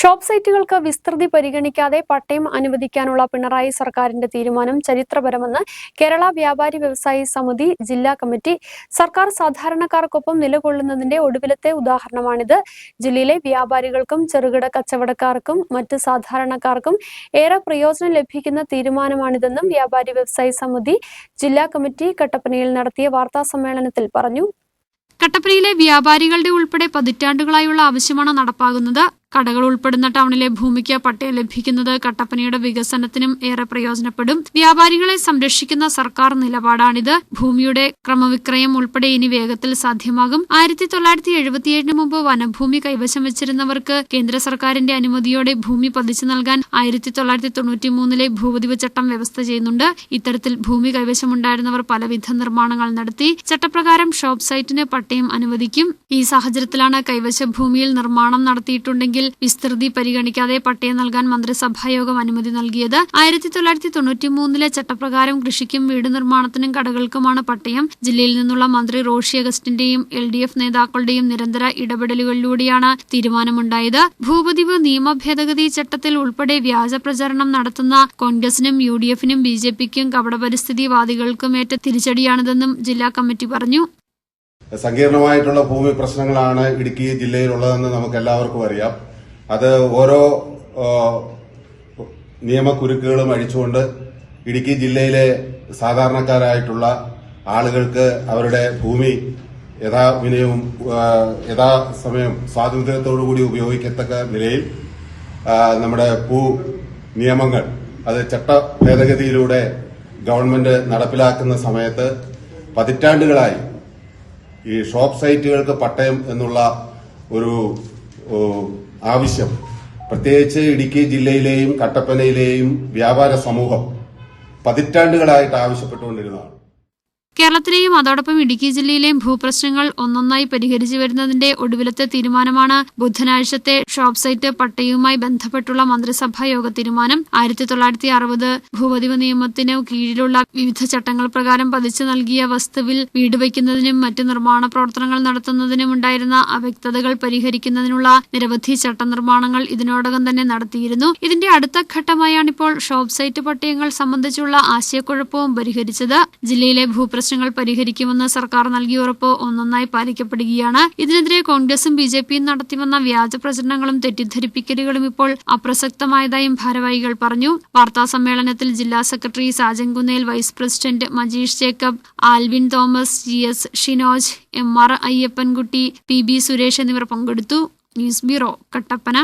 Shop സൈറ്റുകൾക്ക് വിസ്തൃതി പരിഗണിക്കാതെ പട്ടയം അനുവദിക്കാനുള്ള പിണറായി സർക്കാരിന്റെ തീരുമാനം ചരിത്രപരമെന്ന് കേരള വ്യാപാരി വ്യവസായി സമിതി ജില്ലാ കമ്മിറ്റി. സർക്കാർ സാധാരണക്കാർക്കൊപ്പം നിലകൊള്ളുന്നതിന്റെ ഒടുവിലത്തെ ഉദാഹരണമാണിത്. ജില്ലയിലെ വ്യാപാരികൾക്കും ചെറുകിട കച്ചവടക്കാർക്കും മറ്റ് സാധാരണക്കാർക്കും ഏറെ പ്രയോജനം ലഭിക്കുന്ന തീരുമാനമാണിതെന്നും വ്യാപാരി വ്യവസായി സമിതി ജില്ലാ കമ്മിറ്റി കട്ടപ്പനയിൽ നടത്തിയ വാർത്താ സമ്മേളനത്തിൽ പറഞ്ഞു. കട്ടപ്പനയിലെ വ്യാപാരികളുടെ ഉൾപ്പെടെ പതിറ്റാണ്ടുകളായുള്ള ആവശ്യമാണ് നടപ്പാകുന്നത്. കടകൾ ഉൾപ്പെടുന്ന ടൗണിലെ ഭൂമിക്ക് പട്ടയം ലഭിക്കുന്നത് കട്ടപ്പനയുടെ വികസനത്തിനും ഏറെ പ്രയോജനപ്പെടും. വ്യാപാരികളെ സംരക്ഷിക്കുന്ന സർക്കാർ നിലപാടാണിത്. ഭൂമിയുടെ ക്രമവിക്രയം ഉൾപ്പെടെ ഇനി വേഗത്തിൽ സാധ്യമാകും. ആയിരത്തി തൊള്ളായിരത്തി എഴുപത്തിയേഴിന് മുമ്പ് വനഭൂമി കൈവശം വെച്ചിരുന്നവർക്ക് കേന്ദ്ര സർക്കാരിന്റെ അനുമതിയോടെ ഭൂമി പതിച്ചു നൽകാൻ ആയിരത്തി തൊള്ളായിരത്തി തൊണ്ണൂറ്റി മൂന്നിലെ ഭൂപതിവ് ചട്ടം വ്യവസ്ഥ ചെയ്യുന്നുണ്ട്. ഇത്തരത്തിൽ ഭൂമി കൈവശമുണ്ടായിരുന്നവർ പലവിധ നിർമ്മാണങ്ങൾ നടത്തി. ചട്ടപ്രകാരം ഷോപ്പ് സൈറ്റിന് പട്ടയം അനുവദിക്കും. ഈ സാഹചര്യത്തിലാണ് കൈവശ ഭൂമിയിൽ നിർമ്മാണം നടത്തിയിട്ടുണ്ടെങ്കിൽ വിസ്തൃതി പരിഗണിക്കാതെ പട്ടയം നൽകാൻ മന്ത്രിസഭായോഗം അനുമതി നൽകിയത് ആയിരത്തി തൊള്ളായിരത്തി തൊണ്ണൂറ്റി മൂന്നിലെ ചട്ടപ്രകാരം കൃഷിക്കും വീട് നിർമ്മാണത്തിനും കടകൾക്കുമാണ് പട്ടയം. ജില്ലയിൽ നിന്നുള്ള മന്ത്രി റോഷി അഗസ്റ്റിന്റെയും എൽ ഡി എഫ് നേതാക്കളുടെയും നിരന്തര ഇടപെടലുകളിലൂടെയാണ് തീരുമാനമുണ്ടായത്. ഭൂപതിവ് നിയമ ഭേദഗതി ചട്ടത്തിൽ ഉൾപ്പെടെ വ്യാജ പ്രചരണം നടത്തുന്ന കോൺഗ്രസിനും യു ഡി എഫിനും ബി ജെ പിക്കും കപടപരിസ്ഥിതി വാദികൾക്കുമേറ്റ തിരിച്ചടിയാണിതെന്നും ജില്ലാ കമ്മിറ്റി പറഞ്ഞു. സങ്കീർണമായിട്ടുള്ള ഭൂമി പ്രശ്നങ്ങളാണ് ഇടുക്കി ജില്ലയിലുള്ളതെന്ന് നമുക്ക് എല്ലാവർക്കും അറിയാം. അത് ഓരോ നിയമക്കുരുക്കുകളും അഴിച്ചുകൊണ്ട് ഇടുക്കി ജില്ലയിലെ സാധാരണക്കാരായിട്ടുള്ള ആളുകൾക്ക് അവരുടെ ഭൂമി യഥാവിനയവും വിനയവും യഥാസമയം സ്വാതന്ത്ര്യത്തോടുകൂടി ഉപയോഗിക്കത്തക്ക നിലയിൽ നമ്മുടെ ഭൂ നിയമങ്ങൾ അത് ചട്ട ഭേദഗതിയിലൂടെ ഗവൺമെന്റ് നടപ്പിലാക്കുന്ന സമയത്ത് പതിറ്റാണ്ടുകളായി ഈ ഷോപ്പ് സൈറ്റുകൾക്ക് പട്ടയം എന്നുള്ള ഒരു ആവശ്യം. പ്രത്യേകിച്ച് ഇടുക്കി ജില്ലയിലെയും കട്ടപ്പനയിലെയും വ്യാപാര സമൂഹം പതിറ്റാണ്ടുകളായിട്ട് ആവശ്യപ്പെട്ടുകൊണ്ടിരുന്നതാണ്. കേരളത്തിലെയും അതോടൊപ്പം ഇടുക്കി ജില്ലയിലെയും ഭൂപ്രശ്നങ്ങൾ ഒന്നൊന്നായി പരിഹരിച്ചു വരുന്നതിന്റെ ഒടുവിലത്തെ തീരുമാനമാണ് ബുധനാഴ്ചത്തെ ഷോപ്പ് സൈറ്റ് പട്ടയവുമായി ബന്ധപ്പെട്ടുള്ള മന്ത്രിസഭാ യോഗ തീരുമാനം. ആയിരത്തി തൊള്ളായിരത്തി അറുപത് ഭൂപതിവ് നിയമത്തിന് കീഴിലുള്ള വിവിധ ചട്ടങ്ങൾ പ്രകാരം പതിച്ചു നൽകിയ വസ്തുവിൽ വീട് വയ്ക്കുന്നതിനും മറ്റ് നിർമ്മാണ പ്രവർത്തനങ്ങൾ നടത്തുന്നതിനും ഉണ്ടായിരുന്ന അവ്യക്തതകൾ പരിഹരിക്കുന്നതിനുള്ള നിരവധി ചട്ടനിർമ്മാണങ്ങൾ ഇതിനോടകം തന്നെ നടത്തിയിരുന്നു. ഇതിന്റെ അടുത്ത ഘട്ടമായാണിപ്പോൾ ഷോപ്പ് സൈറ്റ് പട്ടയങ്ങൾ സംബന്ധിച്ചുള്ള ആശയക്കുഴപ്പവും പരിഹരിച്ചത്. ജില്ലയിലെ ഭൂപ്രശ്നങ്ങൾ പരിഹരിക്കുമെന്ന് സർക്കാർ നൽകിയ ഉറപ്പ് ഒന്നൊന്നായി പാലിക്കപ്പെടുകയാണ്. ഇതിനെതിരെ കോൺഗ്രസും ബി ജെ പിയും നടത്തിവന്ന വ്യാജ പ്രചരണങ്ങളും തെറ്റിദ്ധരിപ്പിക്കലുകളും ഇപ്പോൾ അപ്രസക്തമായതായും ഭാരവാഹികൾ പറഞ്ഞു. വാർത്താ സമ്മേളനത്തിൽ ജില്ലാ secretary Sajan Kunnel vice president Majeesh Jacob Alvin Thomas G S Shinoj M R Ayyappankutty P B Suresh എന്നിവർ പങ്കെടുത്തു. News bureau Kattappana.